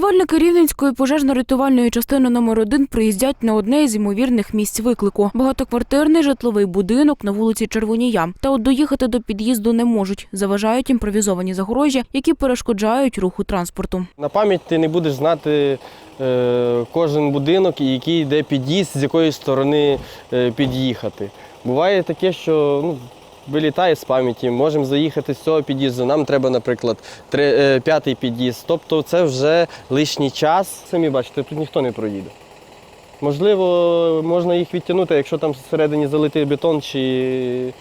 Рятувальники Рівненської пожежно-рятувальної частини номер 1 приїздять на одне із ймовірних місць виклику. Багатоквартирний житловий будинок на вулиці Червонія. Та от доїхати до під'їзду не можуть. Заважають імпровізовані загорожі, які перешкоджають руху транспорту. На пам'ять ти не будеш знати е, кожен будинок який йде під'їзд, з якої сторони е, під'їхати. Буває таке, що ну, вилітає з пам'яті, можемо заїхати з цього під'їзду, нам треба, наприклад, три, е, п'ятий під'їзд. Тобто це вже лишній час. Самі бачите, тут ніхто не проїде. Можливо, можна їх відтягнути, якщо там всередині залитий бетон чи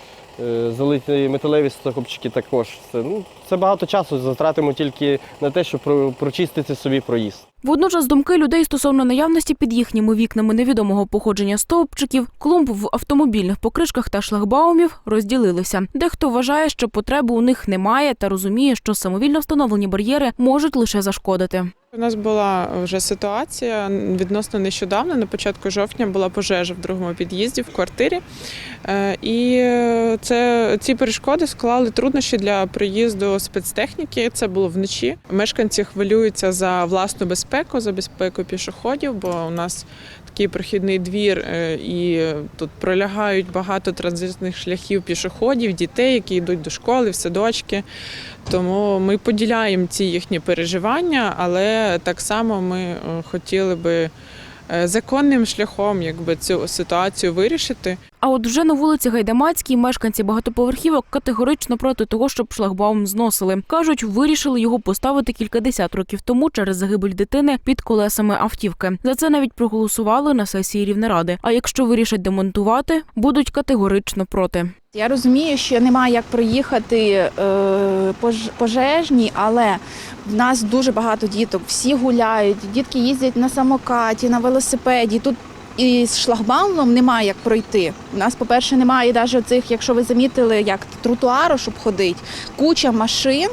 залиті металеві стокопчики також. Це, ну, це багато часу затратимо тільки на те, щоб про- прочистити собі проїзд. Водночас думки людей стосовно наявності під їхніми вікнами невідомого походження стовпчиків, клумб в автомобільних покришках та шлагбаумів розділилися. Дехто вважає, що потреби у них немає та розуміє, що самовільно встановлені бар'єри можуть лише зашкодити. У нас була вже ситуація відносно нещодавно. На початку жовтня була пожежа в другому під'їзді в квартирі. Е, І це ці перешкоди склали труднощі для приїзду спецтехніки. Це було вночі. Мешканці хвилюються за власну безпеку, за безпеку пішоходів, бо у нас такий прохідний двір, е, і тут пролягають багато транзитних шляхів пішоходів, дітей, які йдуть до школи, в садочки. Тому ми поділяємо ці їхні переживання, але так само ми е, хотіли би е, законним шляхом якби, цю ситуацію вирішити. А от вже на вулиці Гайдамацькій мешканці багатоповерхівок категорично проти того, щоб шлагбаум зносили. Кажуть, вирішили його поставити кількадесят років тому через загибель дитини під колесами автівки. За це навіть проголосували на сесії Рівнеради. А якщо вирішать демонтувати, будуть категорично проти. Я розумію, що немає як проїхати е, пожежні, але в нас дуже багато діток, всі гуляють, дітки їздять на самокаті, на велосипеді. Тут і з шлагбаумом немає як пройти. У нас, по-перше, немає навіть цих, якщо ви замітили, як тротуару, щоб ходити, куча машин.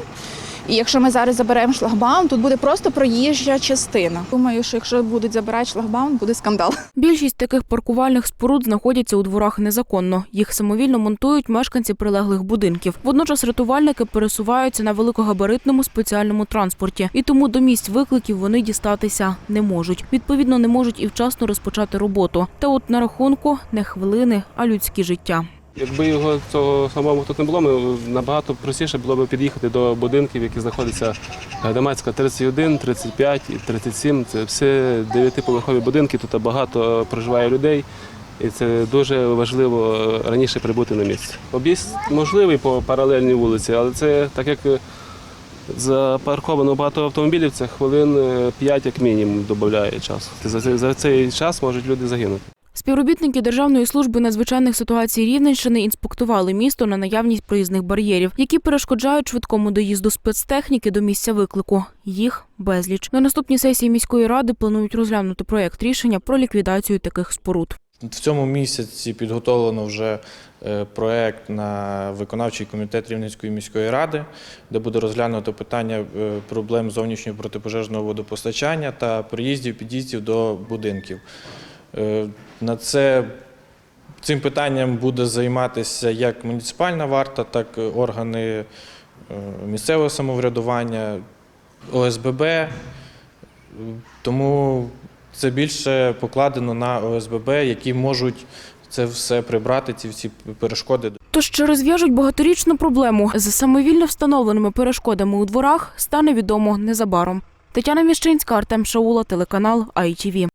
І якщо ми зараз заберемо шлагбаум, тут буде просто проїжджа частина. Думаю, що якщо будуть забирати шлагбаум, буде скандал. Більшість таких паркувальних споруд знаходяться у дворах незаконно. Їх самовільно монтують мешканці прилеглих будинків. Водночас рятувальники пересуваються на великогабаритному спеціальному транспорті, і тому до місць викликів вони дістатися не можуть. Відповідно, не можуть і вчасно розпочати роботу. Та от на рахунку не хвилини, а людські життя. Якби його цього самого тут не було, ми набагато простіше було б під'їхати до будинків, які знаходяться Гайдамацька 31, 35 і 37. Це все дев'ятиповерхові будинки. Тут багато проживає людей, і це дуже важливо е, раніше прибути на місце. Об'їзд можливий по паралельній вулиці, але це так як е, запарковано багато автомобілів, це хвилин 5 як мінімум додає часу. За цей час можуть люди загинути. Співробітники Державної служби надзвичайних ситуацій Рівненщини інспектували місто на наявність проїзних бар'єрів, які перешкоджають швидкому доїзду спецтехніки до місця виклику. Їх безліч. На наступній сесії міської ради планують розглянути проєкт рішення про ліквідацію таких споруд. В цьому місяці підготовлено вже е, проект на виконавчий комітет Рівненської міської ради, де буде розглянуто питання е, проблем зовнішнього протипожежного водопостачання та приїздів, під'їздів до будинків. На це цим питанням буде займатися як муніципальна варта, так і органи е, місцевого самоврядування, ОСББ. Е, Тому це більше покладено на ОСББ, які можуть це все прибрати, ці всі перешкоди. Тож чи розв'яжуть багаторічну проблему з самовільно встановленими перешкодами у дворах, стане відомо незабаром. Тетяна Міщинська, Артем Шаула, телеканал ITV.